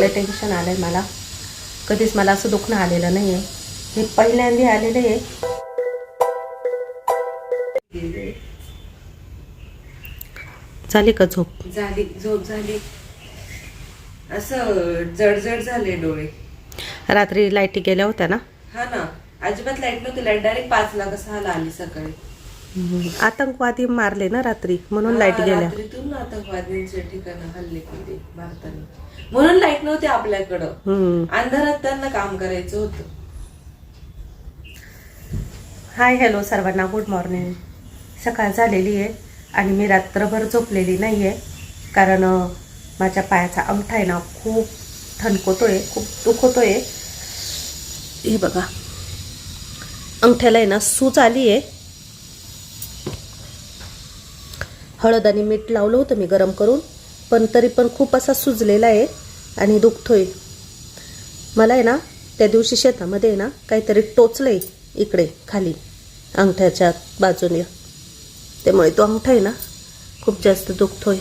लय टेन्शन आलंय मला. कधीच मला असं दुखणं आलेलं नाही आहे हे पहिल्यांदा आलेलं आहे. झाली का झोप? झाली झोप झाली. असं जडजड झाले डोळे. रात्री लाईटी गेल्या होत्या ना? हा ना. अजिबात लाइट नव्हती लाइट डायरेक्ट पाच ला कसं आला आली सकाळी. आतंकवादी मारले ना रात्री म्हणून लाइट गेल्या. रात्रीतून आतंकवादींचे ठिकाण हल्ले केले भारताने. म्हणून लाइट नव्हती आपल्याकडं. अंधारात त्यांना काम करायचं होतं. हाय हॅलो सर्वांना. गुड मॉर्निंग सकाळ झालेली आहे आणि मी रात्रभर झोपलेली नाही आहे कारण माझ्या पायाचा अंगठा आहे ना खूप ठणकोतोय खूप दुखतोय. हे बघा. अंगठ्याला आहे ना सूज आली आहे हळद आणि मीठ लावलं होतं मी गरम करून. पण तरी पण खूप असा सुजलेला आहे आणि दुखतोय. मला आहे ना त्या दिवशी शेतामध्ये आहे ना काहीतरी टोचलंय इकडे खाली अंगठ्याच्या बाजूने. त्यामुळे तो अंगठा आहे ना खूप जास्त दुखतोय.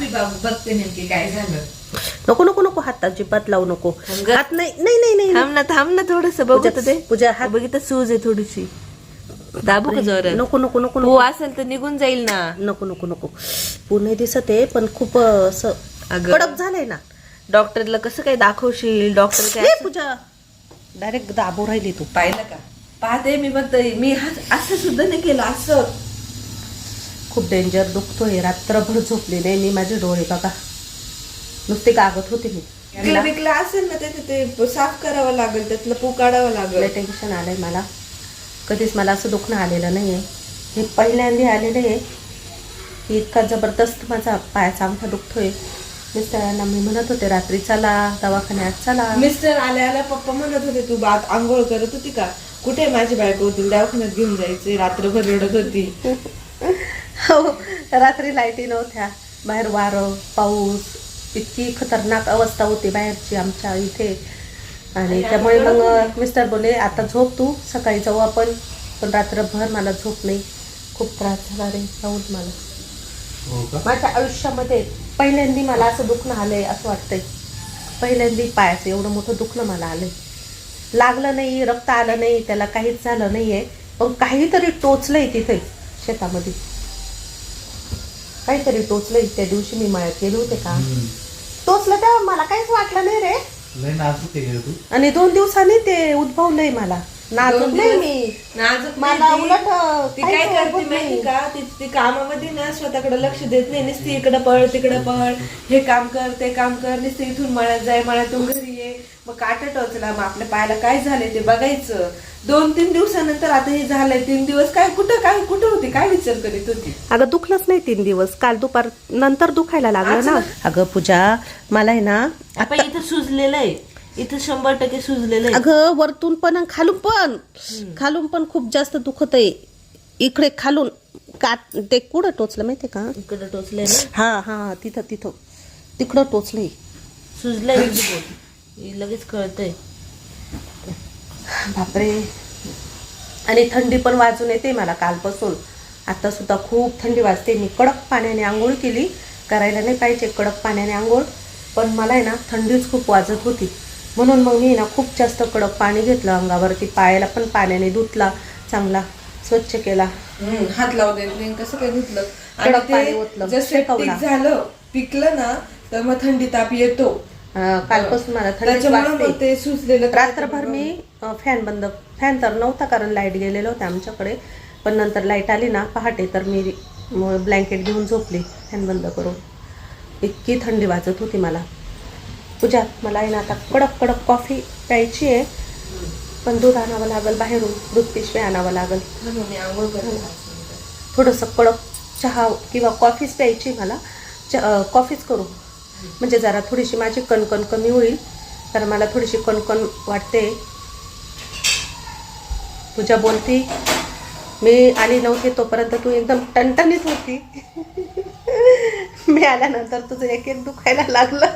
मी बघते नेमकी काय झालं. नको नको नको हात अजिबात लावू नको. हात नाही नाही नाही नाही थांब ना थांब ना थोडस पूजा पूजा हात बघितलं सूज आहे थोडीशी. दाबू का जोरात? नको नको नको हो नको असेल तर निघून जाईल ना. नको नको नको. पुणे दिसत आहे पण खूप असं अगं. कडक झालंय ना. डॉक्टरला कसं काय दाखवशील? डॉक्टर काय हे पूजा. डायरेक्ट दाबू राहिली तू. पाहिलं का? पाहते मी बघते मी हा- असं सुद्धा नाही केलं असं. खूप डेंजर दुखतोय. रात्रभर झोपली नाही मी माझे डोळे बघा. नुसते गागत होते मी. विकलं असेल ना ते ते साफ करावं लागेल त्यातलं पू काढावं लय लागेल टेन्शन आलंय मला. कधीच मला असं दुखणं आलेलं नाही आहे हे पहिल्यांदा आलेलं आहे. की इतका जबरदस्त माझा पायाचा अंगठा दुखतोय. मिस्टरांना मी म्हणत होते रात्री चला दवाखान्यात चला. मिस्टर आल्या आल्या पप्पा म्हणत होते तू बात आंघोळ करत होती का? कुठे माझी बायको होती? दवाखान्यात घेऊन जायचे रात्रभर रडत होती. हो रात्री लाईटी नव्हत्या. बाहेर वारं पाऊस इतकी खतरनाक अवस्था होती बाहेरची आमच्या इथे. आणि त्यामुळे मग मिस्टर बोले आता झोप तू सकाळी जाऊ आपण. पण रात्रभर मला झोप नाही. खूप त्रास झाला रे जाऊन मला. माझ्या आयुष्यामध्ये पहिल्यांदा मला असं दुखणं आलंय असं वाटतंय. पहिल्यांदा पायाचं एवढं मोठं दुखणं मला आलंय. लागलं नाही रक्त आलं नाही त्याला काहीच झालं नाहीये. पण काहीतरी टोचलंय तिथे शेतामध्ये. काहीतरी टोचलंय. त्या दिवशी मी मळ्यात गेले होते का? टोचलं तेव्हा मला काहीच वाटलं नाही रे. लय नाजूक आहे रे तू. आणि दोन दिवसांनी ते उद्भवलंय मला. नाजूक दोन नाही दिवस? मी नाजूक मला नाही ती. उलट, अं, ती काय काहीच करते होत माहिती नाही. का? ती ती कामामध्ये ना स्वतःकडे लक्ष देत नाही. नुसती इकडे पळ तिकडे पळ. हे काम कर ते काम कर. नुसती इथून मळ्यात जाय मळ्यातून घरी ये. मग काटा टोचला मग आपल्या पायाला काय झालंय ते बघायचं. दोन तीन दिवसानंतर आता हे झालंय तीन दिवस काय कुठं काय कुठं होती? काय विचार करीत होती? अगं दुखलंच नाही तीन दिवस. काल दुपार नंतर दुखायला लागलं ना. अगं पूजा मला आहे ना आपण इथं सुजलेलं आहे. इथं शंभर टक्के सुजलेलं आहे. अगं वरतून पण आणि खालून पण. खालून पण खूप जास्त दुखत आहे. इकडे खालून का ते कुठं टोचलं माहितीये का? इकडं टोचलंय ना. हा हा तिथं तिथं. तिकडं टोचलंय. सुजलंय हे लगेच कळतंय. बापरे. आणि थंडी पण वाजून येते मला कालपासून. आता सुद्धा खूप थंडी वाजते. मी कडक पाण्याने आंघोळ केली. करायला नाही पाहिजे कडक पाण्याने आंघोळ. पण मला आहे ना थंडीच खूप वाजत होती. म्हणून मग मी ना खूप जास्त कडक पाणी घेतलं. अंगावरती पायाला पण पाण्याने धुतला. चांगला स्वच्छ केला. हात लावू देत नाही. कसं काय धुतलं? कडक पाणी ओतलं, झालं पिकलं ना तर मग थंडी ताप येतो. कालपासून मला थंडी त्याच्यामुळे वाजते. मग ते सुचलेलं रात्रभर मी फॅन बंद फॅन तर नव्हता कारण लाइट गेलेलं होतं आमच्याकडे. पण नंतर लाइट आली ना पहाटे तर मी ब्लँकेट घेऊन झोपली फॅन बंद करून. इतकी थंडी वाजत होती मला. पूजा मला आहे ना आता कडक कडक कॉफी प्यायची आहे. पण दूध आणावं लागेल बाहेरून दूध पिशवी आणावं लागेल. थोडंसं कडक चहा किंवा कॉफीच प्यायची मला. च कॉफीच करू. म्हणजे जरा थोडीशी माझी कणकण कमी होईल तर मला थोडीशी कणकण वाटते. तुझ्या बोलती मी आली नव्हती तोपर्यंत तू एकदम टणटणीत होती. मी आल्यानंतर तुझं एक एक दुखायला लागलं.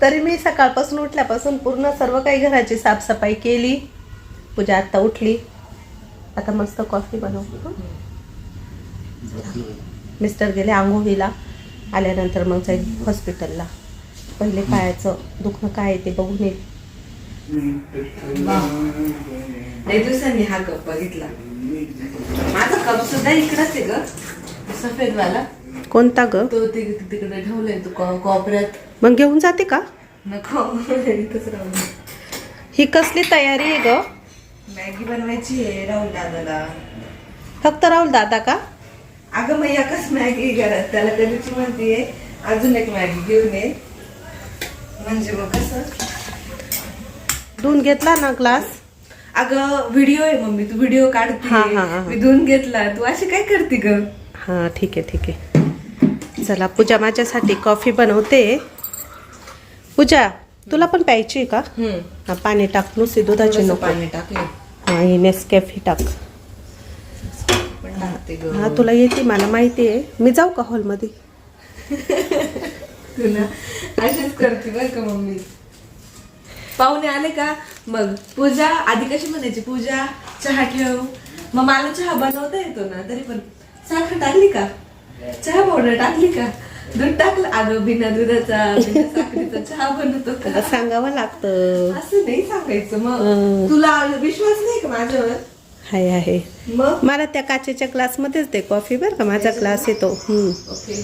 तरी मी सकाळपासून उठल्यापासून पूर्ण सर्व काही घराची साफसफाई केली. पूजा आत्ता उठली. आता मस्त कॉफी बनवू. मिस्टर गेले आंघोळीला आल्यानंतर मग जाईल हॉस्पिटलला. पहिले पायाचं दुखणं काय आहे ते बघून येईल. लई दिवसांनी हा कप बघितला. माझा कप सुद्धा इकडच आहे ग. सफेद वाला कोणता ग? तो ति- तिकडे ठेवलाय तू को- कोपऱ्यात. मग घेऊन जाते का? नको इथंच. ही कसली तयारी आहे ग? मॅगी बनवायची आहे राहुल दादाला. फक्त राहुल दादा का? अगं मग एकच मॅगी घरात त्याला कधीच म्हणतीये अजून एक मॅगी घेऊन ये. म्हणजे मग कसं? धुवून घेतला ना ग्लास अगं व्हिडिओ आहे मम्मी तू व्हिडिओ हा, काढते हा, हा, हा. मी धुवून घेतला. तू अशी काय करते ग? हां ठीक आहे ठीक. आहे चला पूजा माझ्यासाठी कॉफी बनवते. पूजा तुला पण प्यायची आहे का? हा पाणी टाक नुसती दुधाची थोडंसं नको. पाणी टाकले ही नेसकॅफे टाक. टाकते ग. हा तुला येते मला माहिती आहे. मी जाऊ का हॉलमध्ये? तुला अशीच करते बर का मम्मी. पाहुणे आले का? मग पूजा आधी कशी म्हणायची? पूजा चहा ठेव. मग मला चहा बनवता येतो ना तरी पण. साखर टाकली का? चहा पावडर टाकली का? दूध टाकलं? अगं बिना दुधाचा बिना साखरेचा चहा बनवतो का? सांगावं लागतं. असं नाही सांगायचं मग. तुला विश्वास नाही का माझ्यावर? आहे आहे मग? मला त्या काचेच्या ग्लासमध्येच दे कॉफी बरं का? माझा ग्लास येतो. हम्म. ओके.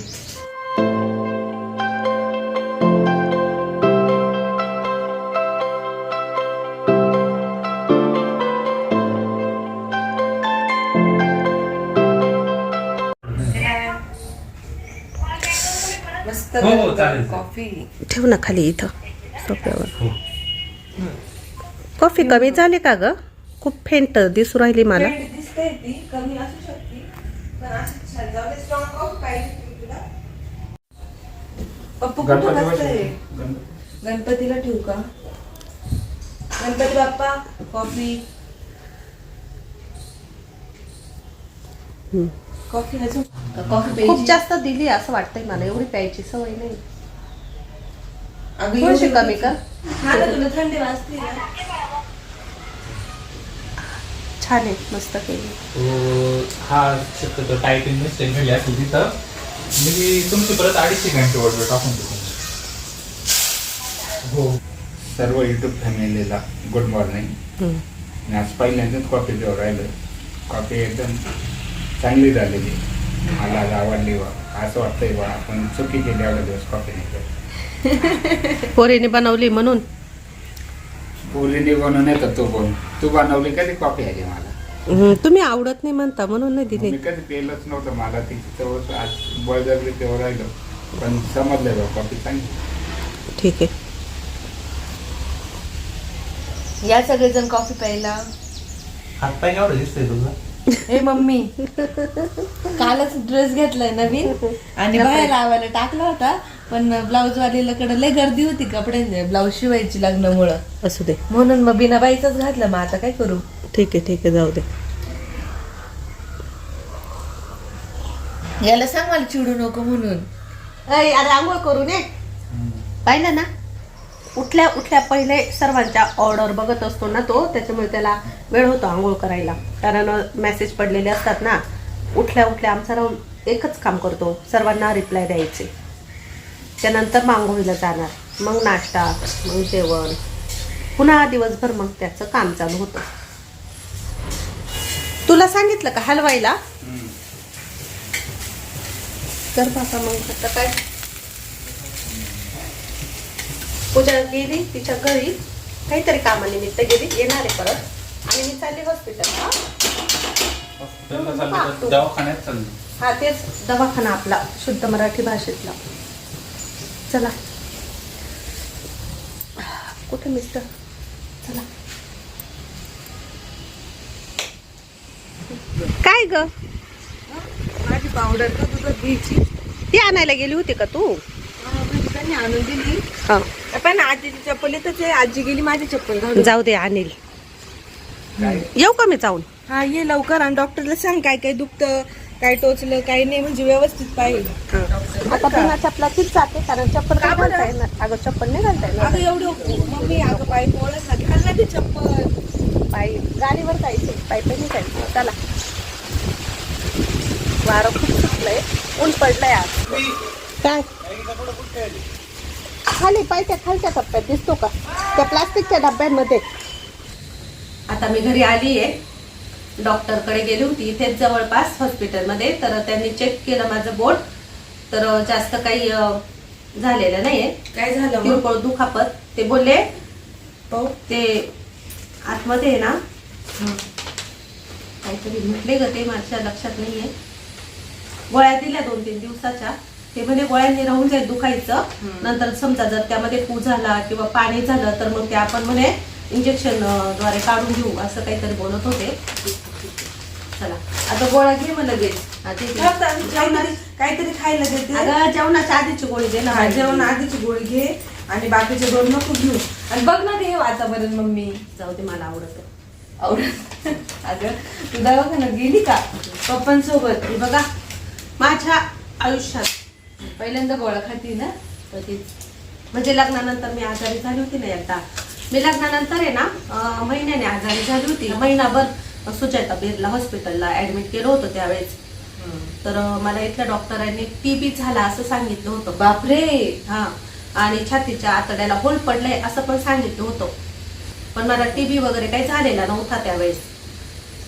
मस्त हो, हो, चालेल. कॉफी. ठेव ना खाली इथं सोप्यावर. हो. कॉफी कमी झाली का ग? खूप फेंट दिसू राहिली मला. दिसते ती कमी असू शकते पप्पू कुठं बसतंय. गणपतीला ठेवू का? गणपती बाप्पा कॉफी. हम्म. कॉफी अजून कॉफी खूप प्यायची. जास्त दिली असं वाटतंय मला. एवढी प्यायची सवय नाही. अगं, थोडीशी एवढी- कमी. हा तुला थंडी वाजते छान आहे मस्त केली. हा शक्यतो टायपिंग मिस्टेक झाली असेल तिथं. मी तुमची परत अडीचशे घंटे ऑर्डर टाकून देतो. हो. सर्व युट्यूब फॅमिलीला गुड मॉर्निंग आज पहिल्यांदाच कॉफी पिऊ राहिलं. कॉफी एकदम चांगली झालेली. मला आज आवडली बा. असं वाटतंय बा आपण चुकी केली एवढ्या दिवस कॉफी नाही. पोरीने बनवली म्हणून? पोरीने बनवून येतं तू बोल. तू बनवली कधी कॉफी आली मला? हम्म, तुम्ही आवडत नाही म्हणता म्हणून नाही दिली. मी कधी पेलच नव्हतं मला तिची तेवढं आज बळजबरी तेव्हा राहिलं. पण समजलं बा कॉफी चांगली ठीक आहे. या सगळेजण कॉफी प्यायला? हातपाय एवढं दिसतंय तुला. हे मम्मी कालच ड्रेस घेतलाय नवीन. आणि बाहेर लावायला टाकला होता. पण ब्लाऊज वालीकडे लय गर्दी होती कपड्यांची ब्लाऊज शिवायची लग्नामुळं. असू दे. म्हणून मग बिना बाईचाच घातलं मग आता काय करू? ठीक आहे ठीक आहे जाऊ दे. याला सांग मला चिडू नको म्हणून. अरे आंघोळ करू नये पाहिलं ना? उठल्या उठल्या पहिले सर्वांच्या ऑर्डर बघत असतो ना तो त्याच्यामुळे त्याला वेळ होतो आंघोळ करायला. कारण मेसेज पडलेले असतात ना. उठल्या उठल्या आमचा राहून एकच काम करतो. सर्वांना रिप्लाय द्यायचे. त्यानंतर मग आंघोळीला जाणार. मग नाश्ता मग जेवण. पुन्हा दिवसभर मग त्याचं काम चालू होतं. तुला सांगितलं का हलवायला कर बाबा मग आता काय? पूजा गेली तिच्या घरी. काहीतरी कामानिमित्त गेली. येणार आहे परत. आणि मी चालली हॉस्पिटलला तर हा तेच दवाखाना आपला शुद्ध मराठी भाषेतला. चला. कुठे मिस्टर? चला. काय ग? माझी पावडर का तुझं घ्यायची. ती आणायला गेली होती का तू? त्यांनी आणून दिली. हा. पण आजीची चप्पल येतच आहे. आजी गेली माझी चप्पल घालून. जाऊ दे आणील. काय? येऊ का मी जाऊन? हा ये लवकर आणि डॉक्टरला सांग काय काय दुखतं. काय टोचलं काय नाही म्हणजे व्यवस्थित पाहिजे आता बिना चप्पलाचीच जाते कारण चप्पल काय बरं? घालता येणार. अगं चप्पल नाही घालता अगं येणार एवढं मम्मी अगं पाय पोळा घाल ना ती चप्पल? पायी गाडीवर जायचे पायी पायी जायचं. चला. वारं खूप सुटलंय. ऊन पडलंय आज. काय? खाली पाहिजे खालच्या टप्प्यात दिसतो का? त्या प्लास्टिकच्या डब्यांमध्ये. आता मी घरी आली आहे डॉक्टरकडे गेली होती. इथेच जवळपास हॉस्पिटलमध्ये. तर त्यांनी चेक केलं माझं बोट. तर जास्त काही झालेलं नाहीये. काय झालं किरकोळ दुखापत. ते बोलले ते? आतमध्ये आहे ना? काहीतरी म्हटले ग ते माझ्या लक्षात नाहीये. गोळ्या दिल्या दोन तीन दिवसाच्या. ते म्हणे गोळ्यांनी राहून जाईल दुखायचं. नंतर समजा जर त्यामध्ये पू झाला किंवा पाणी झालं तर मग ते आपण म्हणे इंजेक्शनद्वारे काढून घेऊ असं काहीतरी बोलत होते. आता गोळ्या घे मग लगेच. हा, काहीतरी काहीतरी खायला देते अगं जेवणाच्या आधीची गोळी दे ना हा, जेवण आधीची गोळी घे आणि बाकीचे दोन नको घेऊ. आणि बघ ना ते वातावरण मम्मी. जाऊ दे मला आवडत. आवडत. अगं तू दवाखान्यात गेली का? पप्पांसोबत. हे बघा माझ्या आयुष्यात पहिल्यांदा गोळा खाती ना कधीच म्हणजे लग्नानंतर मी आजारी झाली होती ना एकदा. मी लग्नानंतर आहे ना अं, महिन्याने आजारी झाली होती. महिनाभर सुजाता बिर्ला हॉस्पिटलला ऍडमिट केलं होतं त्यावेळेस. तर मला इथल्या डॉक्टरांनी टीबी झाला असं सांगितलं होतं. बापरे! हा. आणि छातीच्या आतड्याला होल पडलंय असं पण सांगितलं होतं. पण मला टीबी वगैरे काही झालेला नव्हता त्यावेळेस.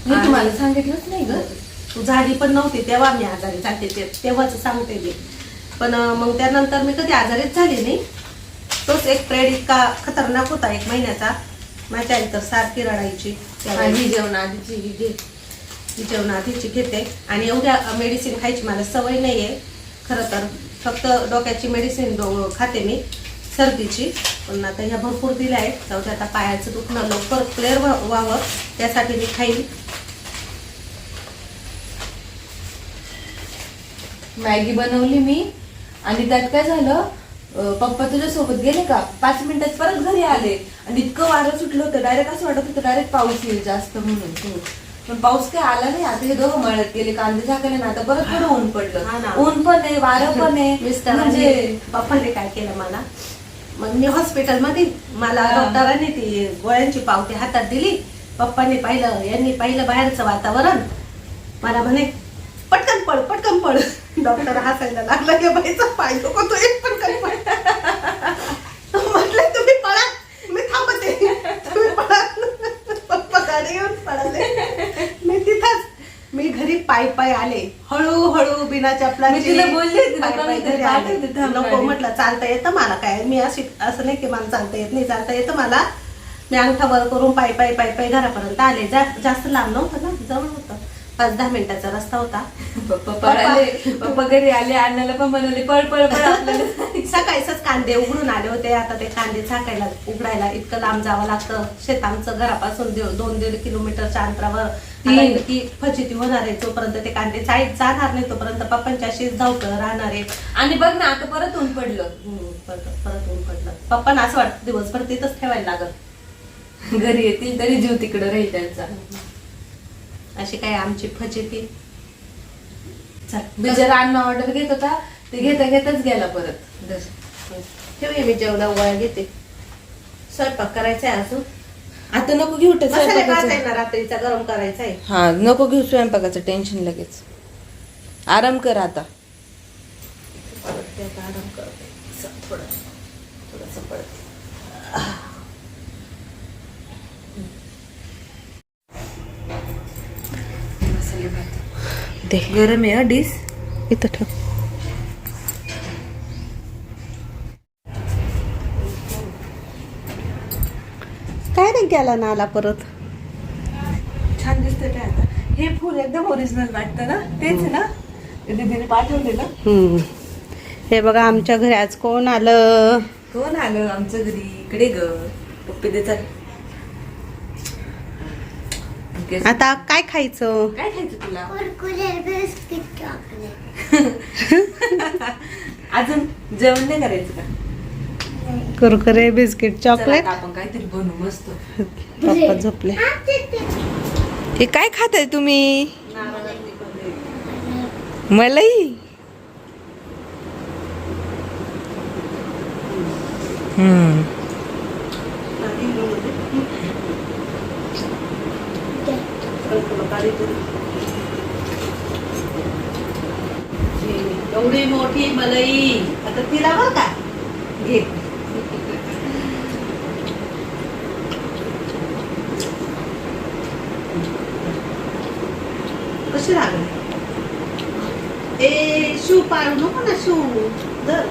मी तुम्हाला सांगितलंच नाही ग. तू झाली पण नव्हती तेव्हा मी आजारी झाले ते तेव्हाच सांगते मी. पण मग त्यानंतर मी कधी आजारीच झाली नाही. तोच एक प्रेड इतका खतरनाक होता एक महिन्याचा. माझ्या आई तर सारखी रडायची. ही घे. मी जेवण आधीची घेते. आणि एवढ्या मेडिसिन खायची मला सवय नाही आहे खरं तर फक्त डोक्याची मेडिसिन खाते मी सर्दीची. पण आता ह्या भरपूर दिल्या आहेत. जाऊ दे आता पायाचं दुखणं लवकर क्लिअर व्हावं. त्यासाठी मी खाईल मॅगी बनवली मी. आणि त्यात काय झालं? पप्पा तुझ्या सोबत गेले का? पाच मिनिटात परत घरी आले. आणि इतकं वारं सुटलं होतं. डायरेक्ट असं वाटत होतं डायरेक्ट पाऊस येईल जास्त म्हणून. पण पाऊस काय आला नाही. आता हे दोघं मळत गेले. कांदे झाकले ना आता परत थोडं ऊन. पडलं. ऊन पण आहे वारं पण आहे. मिस्टर म्हणजे पप्पाने काय केलं मला? मग मी हॉस्पिटलमध्ये मला. डॉक्टरांनी ती गोळ्यांची पावती हातात दिली. पप्पांनी पाहिलं यांनी पाहिलं बाहेरचं वातावरण. मला म्हणे पटकन पळ पटकन पळ डॉक्टर हसायला लागला की बाईचा पाय नको तो एक पटकन पळ म्हटलं तुम्ही पळा मी थांबते. तुम्ही पळा. पप्पा गाडी घेऊन पळाले. मी तिथंच मी घरी पाय पाय आले. हळूहळू बिना थांब नको. म्हटलं चालता येतं मला काय? मी अशी असं नाही की मला चालता येत नाही चालता येतं मला. मी अंगठा वर करून पाय पाय पाय पाय घरापर्यंत आले. जास्त लांब नव्हतं ना जवळ होतं. पाच दहा मिनिटाचा रस्ता होता. पप्पा पळाले पप्पा घरी आले अण्णाला पण बनवले पळ पळ पळ आपल्याला. सकाळीच कांदे उघडून आले होते. आता ते कांदे झाकायला उघडायला इतकं लांब जावं लागतं. शेत आमचं घरापासून दोन दीड किलोमीटरच्या अंतरावर. इतकी फजिती होणार आहे जोपर्यंत ते कांदे चाळीत जाणार नाही तोपर्यंत पप्पांच्या शेत धावतं राहणार आहे. आणि बघ ना आता परत ऊन पडलं. परत ऊन पडलं. पप्पांना असं वाटतं दिवसभर तिथंच ठेवायला लागत घरी येतील तरी जीव तिकडे राहील त्यांचा. अशी काय आमची फजिती चल बिचारा अण्णा ऑर्डर घेत होता ते घेता घेताच गेला परत. ठेवूया मी जेवढा गोळ्या घेते. स्वयंपाक करायचा आहे अजून. आता नको घेऊ स्वयंपाकाचं. ना रात्रीचा गरम करायचा आहे हा नको घेऊ स्वयंपाकाचं टेन्शन लगेच. आराम कर आता. आता आराम करते. चल, थोडं थोडंसं पडते दे गरम आहे डिश? इथं ठेव. काय नाही केला ना आला परत. छान दिसतं काय आता? हे फुल एकदम ओरिजिनल वाटतं ना? तेच ना? ते दीदीने पाठवलेलं हम्म. हे बघा आमच्या घरी आज कोण आलं? कोण आलं आमच्या घरी? इकडे ग. पप्पी दे चल. केस- आता काय खायचं? काय खायचं तुला? कुरकुरे बिस्किट चॉकलेट अजून जेवण नाही करायचं का? कुरकुरे बिस्किट चॉकलेट आता आपण काहीतरी बनवू मस्त. पप्पा झोपले. हे काय खाताय तुम्ही? मलाई? हम्म एवढी मोठी मला लई आता तिला बरं का घे कशी लागली ए शिव पाळू नको ना शिव धर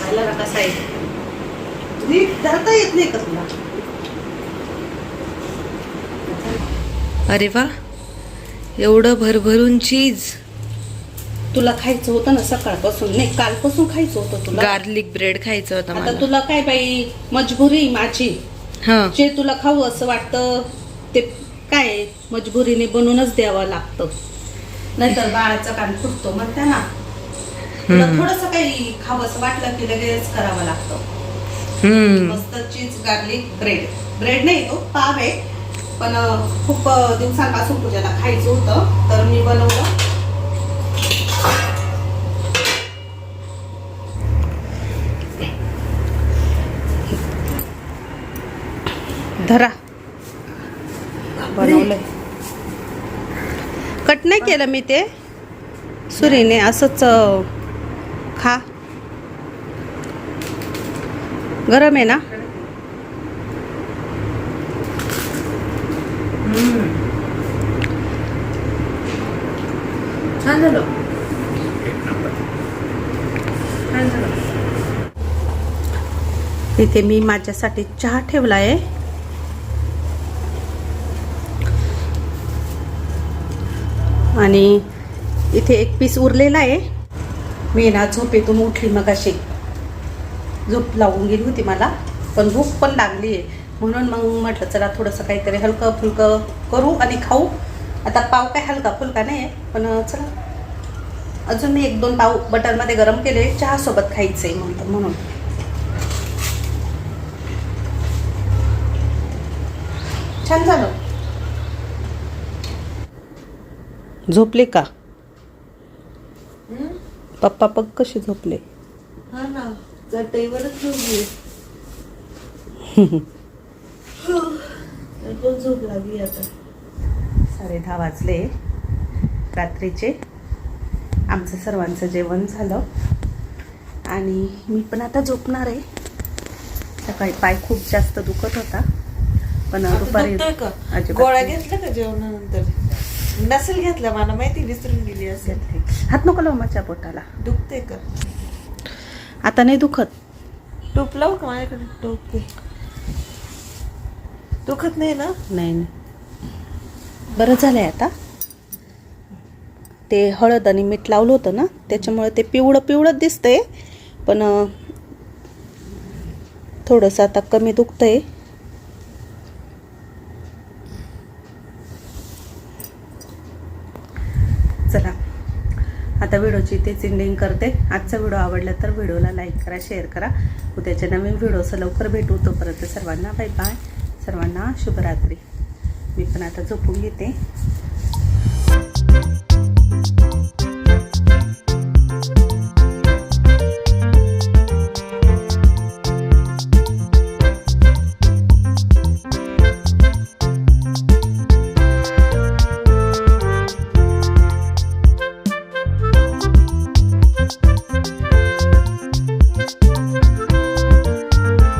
पाहिला का कसा आहे नीट धरता येत नाही का तुला अरे वा एवढं भरभरून चीज. तुला खायचं होतं ना सकाळपासून? नाही कालपासून खायचं होतं तुला. गार्लिक ब्रेड खायचं होतं आता मला. तुला काय बाई मजबुरी माझी. हा. जे तुला खाऊ असं वाटतं ते काय मजबुरीने बनवूनच द्यावं लागतं. नाहीतर बाळाचं कान फुटतो म्हणते ना. तुला थोडस काही खावं असं वाटलं की लगेच करावं लागतं. मस्त चीज गार्लिक ब्रेड ब्रेड नाही तो पाव आहे. पण खूप दिवसांपासून पूजाला खायचं होतं तर मी बनवलं. धरा. बनवलंय. कट नाही केलं मी ते. सुरीने असंच खा. गरम आहे ना? इथे मी माझ्यासाठी चहा ठेवला आहे आणि इथे एक पीस उरलेला आहे. मी ना झोपेतून उठली मग अशी झोप लावून गेली होती मला पण भूक पण लागली. आहे म्हणून मग म्हटलं चला थोडंसं काहीतरी हलकं फुलकं करू आणि खाऊ. आता पाव काय हलका फुलका नाही आहे पण चला. अजून मी एक दोन पाव बटरमध्ये गरम केले चहासोबत खायचं आहे म्हणतं म्हणून. छान झालं. झोपले का? पप्पा पग कशी झोपले? चटईवरच झोपली पण झोप लागली आता? साडे दहा वाजले. रात्रीचे. आमचं सर्वांचं जेवण झालं. आणि मी पण आता झोपणार आहे. सकाळी पाय खूप जास्त दुखत होता. पण दुपारी गोळ्या. घेतल्या का जेवणानंतर? नसेल घेतल्या मला माहिती विसरून गेली असेल. हात नको लावू माझ्या पोटाला. दुखते का? आता नाही दुखत. टोप लावू का माझ्याकडे? टोप. दुखत नाही ना? नाही नाही. बरं झालंय आता. ते हळद आणि मीठ लावलं होतं ना त्याच्यामुळे ते पिवळं पिवळं दिसतंय पण थोडंसं आता कमी दुखतंय चला आता व्हिडिओची इथेच एंडिंग करते. आजचा व्हिडिओ आवडला तर व्हिडिओला लाईक करा शेअर करा. उद्याच्या नवीन व्हिडिओचं लवकर भेटू. तोपर्यंत सर्वांना बाय बाय सर्वांना शुभरात्री. मी पण आता झोपून घेते.